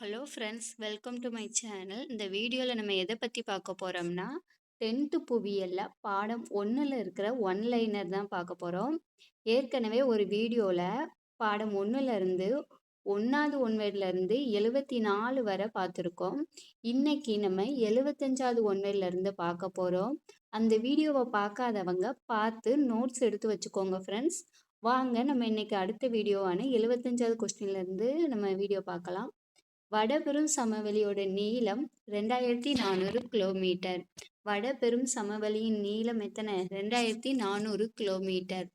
Hello friends welcome to my channel இந்த வீடியோவில் நம்ம எதை பற்றி பார்க்க போகிறோம்னா டென்த்து புவியலில் பாடம் ஒன்றில் இருக்கிற ஒன் லைனர் தான் பார்க்க போகிறோம் ஏற்கனவே ஒரு வீடியோவில் பாடம் ஒன்றுலேருந்து ஒன்றாவது ஒன்வேர்லேருந்து எழுபத்தி நாலு வரை பார்த்துருக்கோம். இன்றைக்கி நம்ம எழுபத்தஞ்சாவது ஒன்வேர்லேருந்து பார்க்க போகிறோம் அந்த வீடியோவை பார்க்காதவங்க பார்த்து நோட்ஸ் எடுத்து வச்சுக்கோங்க ஃப்ரெண்ட்ஸ் வாங்க நம்ம இன்னைக்கு அடுத்த வீடியோவான எழுபத்தஞ்சாவது கொஸ்டின்லேருந்து நம்ம வீடியோ பார்க்கலாம். வடபெரும் சமவெளியோட நீளம் ரெண்டாயிரத்தி நானூறு கிலோமீட்டர். வடபெரும் சமவெளியின் நீளம் எத்தனை? ரெண்டாயிரத்தி நானூறு கிலோமீட்டர்.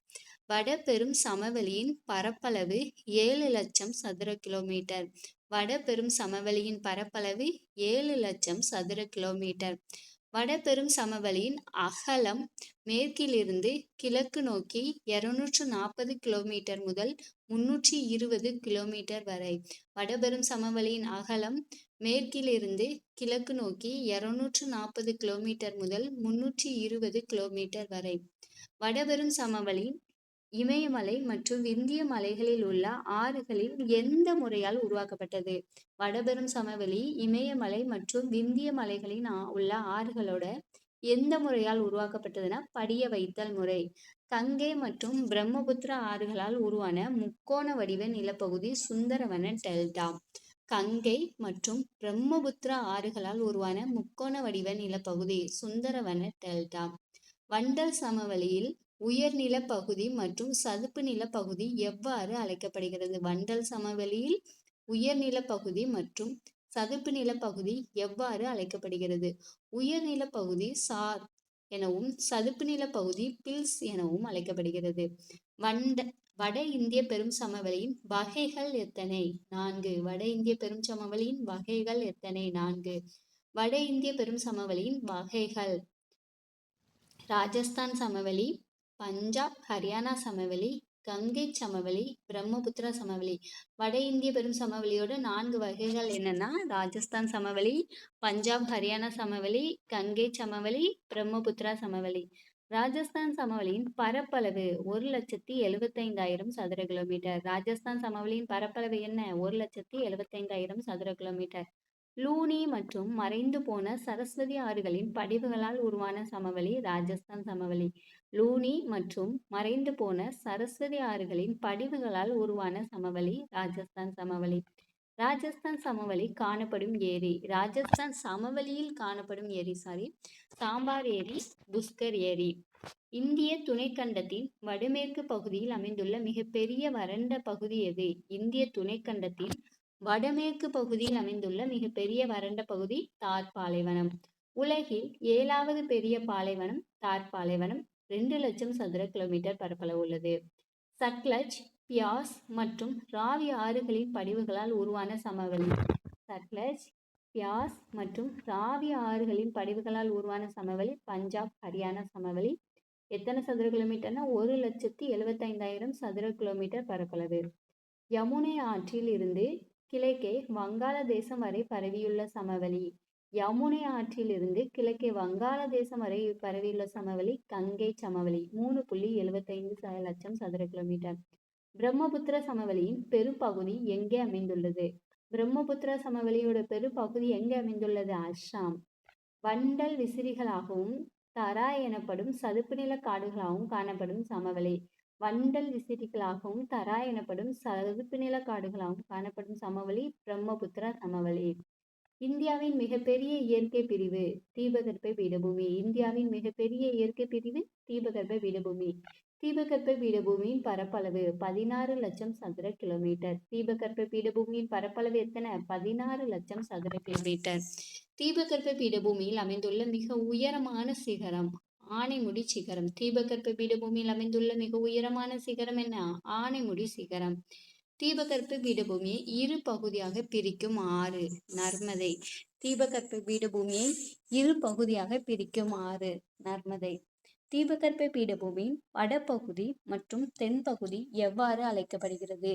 வடபெரும் சமவெளியின் பரப்பளவு ஏழு லட்சம் சதுர கிலோமீட்டர். வடபெரும் சமவெளியின் பரப்பளவு ஏழு லட்சம் சதுர கிலோமீட்டர். வடபெரும் சமவெளியின் அகலம் மேற்கிலிருந்து கிழக்கு நோக்கி இருநூற்று நாற்பது கிலோமீட்டர் முதல் முன்னூற்றி இருபது கிலோமீட்டர் வரை. வடபெரும் சமவெளியின் அகலம் மேற்கிலிருந்து கிழக்கு நோக்கி இருநூற்று நாற்பது கிலோமீட்டர் முதல் முன்னூற்றி இருபது கிலோமீட்டர் வரை. வடபெரும் சமவெளி இமயமலை மற்றும் விந்திய மலைகளில் உள்ள ஆறுகளில் எந்த முறையால் உருவாக்கப்பட்டது? வடபெரும் சமவெளி இமயமலை மற்றும் விந்திய மலைகளின் உள்ள ஆறுகளோட எந்த முறையால் உருவாக்கப்பட்டதுன்னா படிய வைத்தல் முறை. கங்கை மற்றும் பிரம்மபுத்திரா ஆறுகளால் உருவான முக்கோண வடிவ நிலப்பகுதி சுந்தரவன டெல்டா. கங்கை மற்றும் பிரம்மபுத்திரா ஆறுகளால் உருவான முக்கோண வடிவ நிலப்பகுதி சுந்தரவன டெல்டா. வண்டல் சமவெளியில் உயர்நில பகுதி மற்றும் சதுப்பு நில பகுதி எவ்வாறு அழைக்கப்படுகிறது? வண்டல் சமவெளியில் உயர்நில பகுதி மற்றும் சதுப்பு நில பகுதி எவ்வாறு அழைக்கப்படுகிறது? உயர்நில பகுதி சார் எனவும் சதுப்பு நில பகுதி பில்ஸ் எனவும் அழைக்கப்படுகிறது. வண்ட வட இந்திய பெரும் சமவெளியின் வகைகள் எத்தனை? நான்கு. வட இந்திய பெரும் சமவெளியின் வகைகள் எத்தனை? நான்கு. வட இந்திய பெரும் சமவெளியின் வகைகள். ராஜஸ்தான் சமவெளி பஞ்சாப் ஹரியானா சமவெளி கங்கை சமவெளி பிரம்மபுத்திரா சமவெளி. வட இந்திய பெரும் சமவெளியோட நான்கு வகைகள் என்னன்னா ராஜஸ்தான் சமவெளி பஞ்சாப் ஹரியானா சமவெளி கங்கை சமவெளி பிரம்மபுத்திரா சமவெளி. ராஜஸ்தான் சமவெளியின் பரப்பளவு ஒரு லட்சத்தி எழுபத்தைந்தாயிரம் சதுர கிலோமீட்டர். ராஜஸ்தான் சமவெளியின் பரப்பளவு என்ன? ஒரு லட்சத்தி எழுபத்தைந்தாயிரம் சதுர கிலோமீட்டர். லூனி மற்றும் மறைந்து போன சரஸ்வதி ஆறுகளின் படிவுகளால் உருவான சமவெளி ராஜஸ்தான் சமவெளி. லூனி மற்றும் மறைந்து போன சரஸ்வதி ஆறுகளின் படிவுகளால் உருவான சமவெளி ராஜஸ்தான் சமவெளி. ராஜஸ்தான் சமவெளி காணப்படும் ஏரி ராஜஸ்தான் சமவெளியில் காணப்படும் ஏரி சாரி சாம்பார் ஏரி புஷ்கர் ஏரி. இந்திய துணைக்கண்டத்தின் வடமேற்கு பகுதியில் அமைந்துள்ள மிகப்பெரிய வறண்ட பகுதி எது? இந்திய துணைக்கண்டத்தின் வடமேற்கு பகுதியில் அமைந்துள்ள மிகப்பெரிய வறண்ட பகுதி தார் பாலைவனம் உலகில் ஏழாவது பெரிய பாலைவனம் தார் பாலைவனம் ரெண்டு லட்சம் சதுர கிலோமீட்டர் பரப்பளவு உள்ளது. சட்லஜ் பியாஸ் மற்றும் ராவி ஆறுகளின் படிவுகளால் உருவான சமவெளி. சட்லஜ் பியாஸ் மற்றும் ராவி ஆறுகளின் படிவுகளால் உருவான சமவெளி பஞ்சாப் ஹரியானா சமவெளி. எத்தனை சதுர கிலோமீட்டர்னா ஒரு லட்சத்தி எழுபத்தைந்தாயிரம் சதுர கிலோமீட்டர் பரப்பளவு. யமுனை ஆற்றில் இருந்து கிழக்கே வங்காளதேசம் வரை பரவியுள்ள சமவெளி. யமுனை ஆற்றிலிருந்து கிழக்கே வங்காளதேசம் வரை பரவியுள்ள சமவெளி கங்கை சமவெளி. மூணு புள்ளி எழுபத்தைந்து லட்சம் சதுர கிலோமீட்டர். பிரம்மபுத்திர சமவெளியின் பெரும்பகுதி எங்கே அமைந்துள்ளது? பிரம்மபுத்திர சமவெளியோட பெரும்பகுதி எங்கே அமைந்துள்ளது? அஸ்ஸாம். வண்டல் விசிறிகளாகவும் தரா எனப்படும் சதுப்பு நில காடுகளாகவும் காணப்படும் சமவெளி. வண்டல் விசிறிகளாகவும் தரா எனப்படும் சதுப்பு நில காடுகளாகவும் காணப்படும் சமவெளி பிரம்மபுத்திரா சமவெளி. இந்தியாவின் மிகப்பெரிய இயற்கை பிரிவு தீபகற்ப பீடபூமி. இந்தியாவின் மிகப்பெரிய இயற்கை பிரிவு தீபகற்ப பீடபூமி. தீபகற்ப பீடபூமியின் பரப்பளவு பதினாறு லட்சம் சதுர கிலோமீட்டர். தீபகற்ப பீடபூமியின் பரப்பளவு எத்தனை? பதினாறு லட்சம் சதுர கிலோமீட்டர். தீபகற்ப பீடபூமியில் அமைந்துள்ள மிக உயரமான சிகரம் ஆனைமுடி சிகரம். தீபகற்ப பீடபூமியில் அமைந்துள்ள மிக உயரமான சிகரம் என்ன? ஆனைமுடி சிகரம். தீபகற்ப பீடபூமியை இரு பகுதியாக பிரிக்கும் ஆறு. நர்மதை. தீபகற்ப பீடபூமியை இரு பகுதியாக பிரிக்கும் ஆறு. நர்மதை. தீபகற்ப பீடபூமியின் வடபகுதி மற்றும் தென்பகுதி எவ்வாறு அழைக்கப்படுகிறது?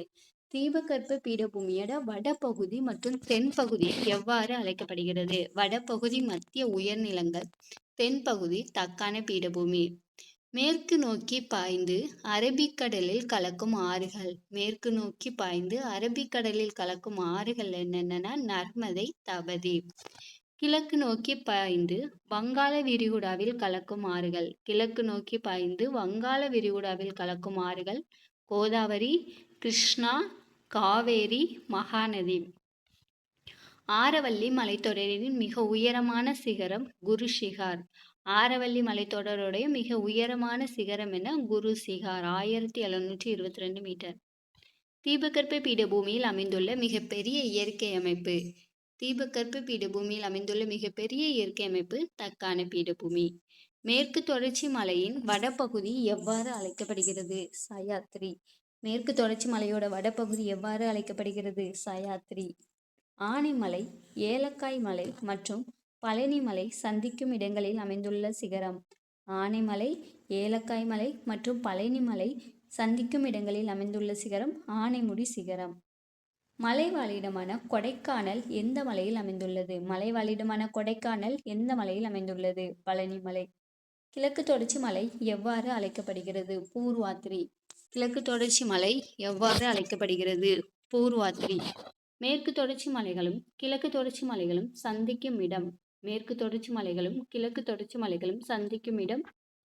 தீபகற்ப பீடபூமியோட வடபகுதி மற்றும் தென்பகுதி எவ்வாறு அழைக்கப்படுகிறது? வடபகுதி மத்திய உயர்நிலங்கள். தென்பகுதி தக்கான பீடபூமி. மேற்கு நோக்கி பாய்ந்து அரபிக்கடலில் கலக்கும் ஆறுகள். மேற்கு நோக்கி பாய்ந்து அரபிக்கடலில் கலக்கும் ஆறுகள் என்னென்னா நர்மதை தபதி. கிழக்கு நோக்கி பாய்ந்து வங்காள விரிகுடாவில் கலக்கும் ஆறுகள். கிழக்கு நோக்கி பாய்ந்து வங்காள விரிகுடாவில் கலக்கும் ஆறுகள். கோதாவரி கிருஷ்ணா காவேரி மகாநதி. ஆரவல்லி மலைத்தொடரின் மிக உயரமான சிகரம் குரு ஷிகார் ஆரவல்லி மலைத்தொடருடைய மிக உயரமான சிகரம் என குரு சிகார். ஆயிரத்தி எழுநூற்றி இருபத்தி ரெண்டு மீட்டர். தீபகற்ப பீடபூமியில் அமைந்துள்ள மிகப்பெரிய இயற்கை அமைப்பு. தீபகற்ப பீடபூமியில் அமைந்துள்ள மிகப்பெரிய இயற்கை அமைப்பு தக்கான பீடபூமி. மேற்கு தொடர்ச்சி மலையின் வடபகுதி எவ்வாறு அழைக்கப்படுகிறது? சயாத்ரி. மேற்கு தொடர்ச்சி மலையோட வடபகுதி எவ்வாறு அழைக்கப்படுகிறது? சயாத்ரி. ஆனைமலை ஏலக்காய் மலை மற்றும் பழனி மலை சந்திக்கும் இடங்களில் அமைந்துள்ள சிகரம். ஆனைமலை ஏலக்காய் மலை மற்றும் பழனி மலை சந்திக்கும் இடங்களில் அமைந்துள்ள சிகரம் ஆனைமுடி சிகரம். மலைவாழிடமான கொடைக்கானல் எந்த மலையில் அமைந்துள்ளது? மலைவாழிடமான கொடைக்கானல் எந்த மலையில் அமைந்துள்ளது? பழனி மலை. கிழக்கு தொடர்ச்சி மலை எவ்வாறு அழைக்கப்படுகிறது? பூர்வாத்ரி. கிழக்கு தொடர்ச்சி மலை எவ்வாறு அழைக்கப்படுகிறது? பூர்வாத்ரி. மேற்கு தொடர்ச்சி மலைகளும் கிழக்கு தொடர்ச்சி மலைகளும் சந்திக்கும் இடம். மேற்கு தொடர்ச்சி மலைகளும் கிழக்கு தொடர்ச்சி மலைகளும் சந்திக்கும் இடம்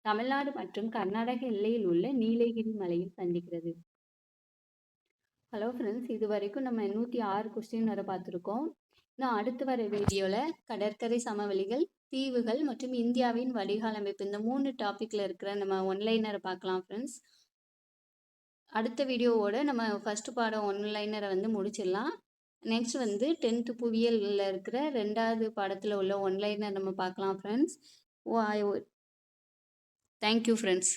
தமிழ்நாடு மற்றும் கர்நாடக எல்லையில் உள்ள நீலகிரி மலையில் சந்திக்கிறது. ஹலோ ஃப்ரெண்ட்ஸ் இது வரைக்கும் நம்ம நூற்றி ஆறு கொஸ்டின் வரை பார்த்துருக்கோம். இன்னும் அடுத்து வர வீடியோவில் கடற்கரை சமவெளிகள் தீவுகள் மற்றும் இந்தியாவின் வடிகால் அமைப்பு. இந்த மூணு டாப்பிக்கில் இருக்கிற நம்ம ஒன்லைனரை பார்க்கலாம் ஃப்ரெண்ட்ஸ் அடுத்த வீடியோவோட நம்ம ஃபஸ்ட்டு பாடம் ஒன்லைனரை வந்து முடிச்சிடலாம். நெக்ஸ்ட் வந்து டென்த்து புவியியலில் இருக்கிற ரெண்டாவது பாடத்தில் உள்ள ஒன்லைனை நம்ம பார்க்கலாம் ஃப்ரெண்ட்ஸ் தேங்க்யூ ஃப்ரெண்ட்ஸ்